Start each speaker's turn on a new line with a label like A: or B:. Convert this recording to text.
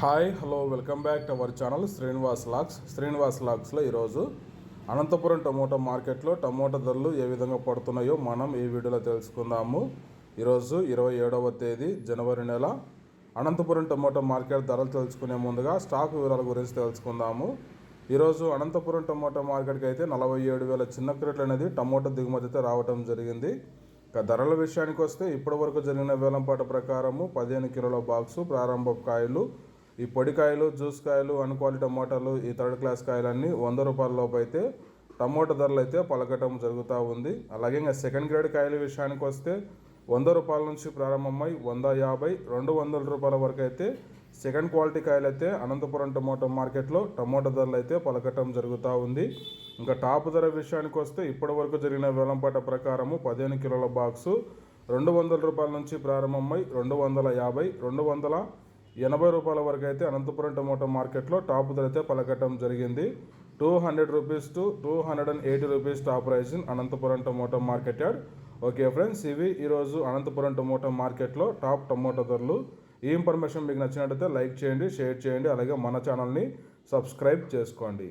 A: Hi hello welcome back to our channel Srinivas lakhs Srinivas లాక్స్లో ఈరోజు Anantapuram tomato మార్కెట్లో టమోటా ధరలు ఏ విధంగా పడుతున్నాయో మనం ఈ వీడియోలో తెలుసుకుందాము. ఈరోజు ఇరవై ఏడవ తేదీ జనవరి నెల. అనంతపురం టమోటా మార్కెట్ ధరలు తెలుసుకునే ముందుగా స్టాక్ వివరాల గురించి తెలుసుకుందాము. ఈరోజు అనంతపురం టమోటా మార్కెట్కి అయితే నలభై ఏడు వేల చిన్న క్రేట్లు అనేది టమోటా దిగుమతి అయితే రావడం జరిగింది. ఇక ధరల విషయానికి వస్తే ఇప్పటి వరకు జరిగిన వేలంపాట ప్రకారము పదిహేను కిలోల బాక్సు ప్రారంభ కాయలు ఈ పొడికాయలు జ్యూస్ కాయలు అన్క్వాలిటీ టమాటాలు ఈ థర్డ్ క్లాస్ కాయలన్నీ వంద రూపాయల లోపు అయితే టమోటా ధరలు అయితే పలకటం జరుగుతూ ఉంది. అలాగే ఇంకా సెకండ్ గ్రేడ్ కాయల విషయానికి వస్తే వంద రూపాయల నుంచి ప్రారంభమై వంద యాభై రెండు వందల రూపాయల వరకు అయితే సెకండ్ క్వాలిటీ కాయలు అయితే అనంతపురం టమోటా మార్కెట్లో టమోటా ధరలు అయితే పలకటం జరుగుతూ ఉంది. ఇంకా టాప్ ధర విషయానికి వస్తే ఇప్పటి వరకు జరిగిన వేలంపాట ప్రకారము పదిహేను కిలోల బాక్సు రెండు వందల రూపాయల నుంచి ప్రారంభమై రెండు వందల యాభై రెండు వందల ఎనభై రూపాయల వరకు అయితే అనంతపురం టమోటా మార్కెట్లో టాప్ ధర అయితే పలకటం జరిగింది. Two hundred rupees to two hundred and eighty rupees top price in Anantapuram tomato market yard. Okay friends ఇవి ఈరోజు అనంతపురం టమోటా మార్కెట్లో టాప్ టమోటా ధరలు. ఈ ఇన్ఫర్మేషన్ మీకు నచ్చినట్లయితే లైక్ చేయండి షేర్ చేయండి అలాగే మన ఛానల్ని సబ్స్క్రైబ్ చేసుకోండి.